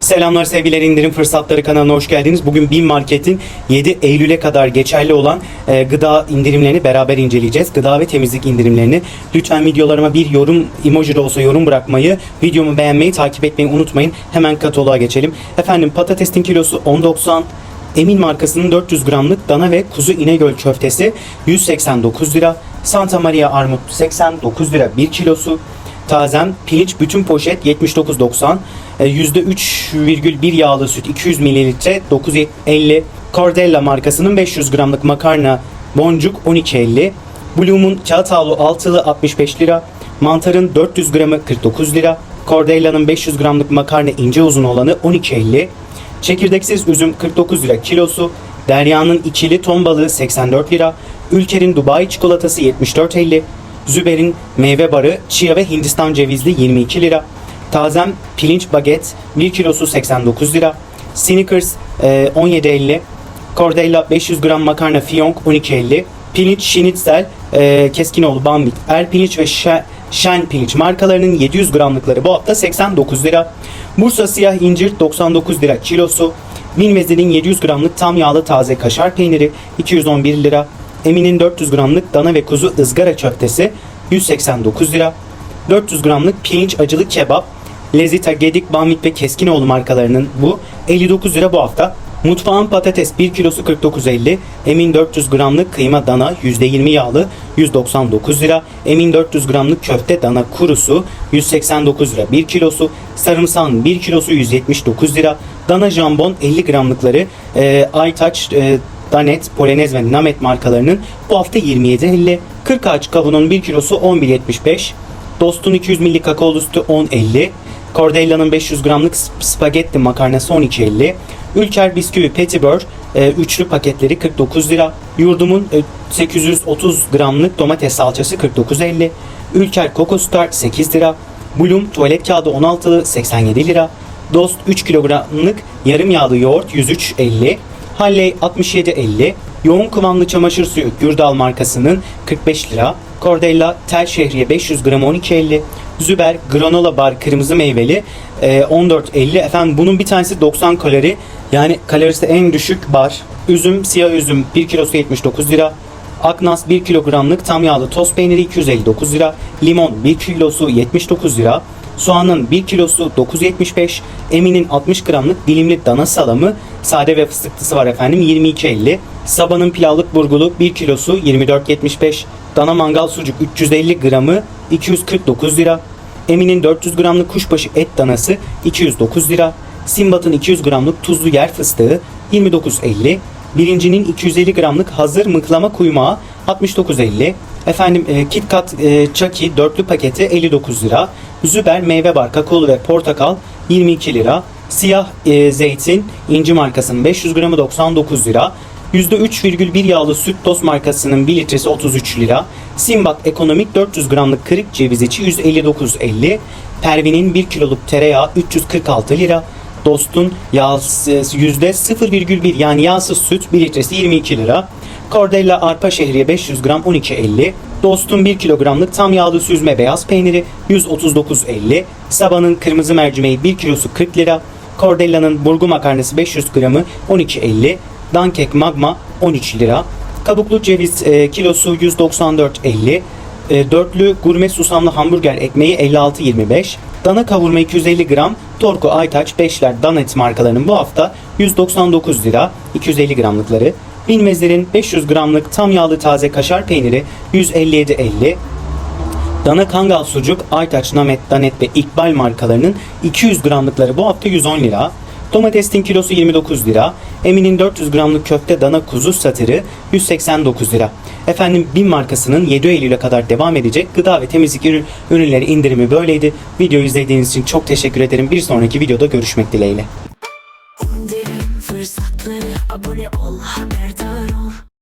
Selamlar sevgiler indirim fırsatları kanalına hoş geldiniz. Bugün Bin Market'in 7 Eylül'e kadar geçerli olan e, gıda indirimlerini beraber inceleyeceğiz. Gıda ve temizlik indirimlerini. Lütfen videolarıma bir yorum, emoji de olsa yorum bırakmayı, videomu beğenmeyi, takip etmeyi unutmayın. Hemen kataloğa geçelim. Efendim patatesin kilosu 10.90. Emin markasının 400 gramlık dana ve kuzu İnegöl köftesi 189 lira. Santa Maria armut 89 lira 1 kilosu. Tazem pirinç bütün poşet 79.90. E, %3,1 yağlı süt 200 mililitre 9.50. Cordella markasının 500 gramlık makarna boncuk 12.50. Bloom'un kağıt havlu altılı 65 lira. Mantarın 400 gramı 49 lira. Cordella'nın 500 gramlık makarna ince uzun olanı 12.50. Çekirdeksiz üzüm 49 lira kilosu. Derya'nın ikili ton balığı 84 lira. Ülker'in Dubai çikolatası 74.50. Züber'in meyve barı, chia ve Hindistan cevizli 22 lira. Tazem pirinç baget 1 kilosu 89 lira. Snickers e, 17.50. Cordella 500 gram makarna fiyonk 12.50. Pirinç şinitzel e, Keskinoğlu Bambit, Er pirinç ve Şen, Şen pirinç markalarının 700 gramlıkları bu hafta 89 lira. Bursa siyah incir 99 lira kilosu. Minvezi'nin 700 gramlık tam yağlı taze kaşar peyniri 211 lira. Emin'in 400 gramlık dana ve kuzu ızgara köftesi 189 lira. 400 gramlık pirinç acılı kebap Lezita, Gedik, Bamit ve Keskinoğlu markalarının bu 59 lira bu hafta. Mutfağın patates 1 kilosu 49.50. Emin 400 gramlık kıyma dana %20 yağlı 199 lira. Emin 400 gramlık köfte dana kurusu 189 lira 1 kilosu. Sarımsağın 1 kilosu 179 lira. Dana jambon 50 gramlıkları e, Aytaç, e, Danet, Polonez ve Namet markalarının bu hafta 27.50. 40 ağaç kavunun 1 kilosu 11.75. Dost'un 200 milli kakaolu sütü 10.50. Cordella'nın 500 gramlık sp- spagetti makarnası 12.50. Ülker bisküvi Petibör e, üçlü paketleri 49 lira. Yurdumun e, 830 gramlık domates salçası 49.50. Ülker Coco Star 8 lira. Bloom tuvalet kağıdı 16'lı 87 lira. Dost 3 kilogramlık yarım yağlı yoğurt 103.50. Halley 67.50. Yoğun kıvamlı çamaşır suyu Gürdal markasının 45 lira. Cordella tel şehriye 500 gram 12.50. Züber granola bar kırmızı meyveli e, 14.50. Efendim bunun bir tanesi 90 kalori. Yani kalorisi en düşük bar. Üzüm, siyah üzüm 1 kilosu 79 lira. Aknas 1 kilogramlık tam yağlı toz peyniri 259 lira. Limon 1 kilosu 79 lira. Soğanın 1 kilosu 9.75. Emin'in 60 gramlık dilimli dana salamı sade ve fıstıklısı var efendim 22.50. Sabah'ın pilavlık burgulu 1 kilosu 24.75. Dana mangal sucuk 350 gramı 249 lira. Emin'in 400 gramlık kuşbaşı et danası 209 lira. Simbat'ın 200 gramlık tuzlu yer fıstığı 29.50. Birincinin 250 gramlık hazır mıklama kuymağı 69.50. Efendim e, KitKat e, Chucky dörtlü paketi 59 lira. Züber meyve bar kakaolu ve portakal 22 lira. Siyah e, zeytin inci markasının 500 gramı 99 lira. %3,1 yağlı süt toz markasının 1 litresi 33 lira. Simbat ekonomik 400 gramlık kırık ceviz içi 159.50. Pervin'in 1 kiloluk tereyağı 346 lira. Dost'un yağsız %0,1 yani yağsız süt 1 litresi 22 lira. Cordella arpa şehriye 500 gram 12.50. Dost'un 1 kilogramlık tam yağlı süzme beyaz peyniri 139.50. Sabah'ın kırmızı mercimeği 1 kilosu 40 lira. Cordella'nın burgu makarnası 500 gramı 12.50. Dankek magma 13 lira. Kabuklu ceviz e, kilosu 194.50. E, dörtlü gurme susamlı hamburger ekmeği 56.25. Dana kavurma 250 gram. Torku Aytaç 5'ler Danet markalarının bu hafta 199 lira 250 gramlıkları. Bilmezlerin 500 gramlık tam yağlı taze kaşar peyniri 157.50. Dana Kangal sucuk, Aytaç, Namet, Danet ve İkbal markalarının 200 gramlıkları bu hafta 110 lira. Domatesin kilosu 29 lira. Emin'in 400 gramlık köfte dana kuzu satırı 189 lira. Efendim BİM markasının 7 Eylül'e kadar devam edecek gıda ve temizlik ürün- ürünleri indirimi böyleydi. Videoyu izlediğiniz için çok teşekkür ederim. Bir sonraki videoda görüşmek dileğiyle. İndirim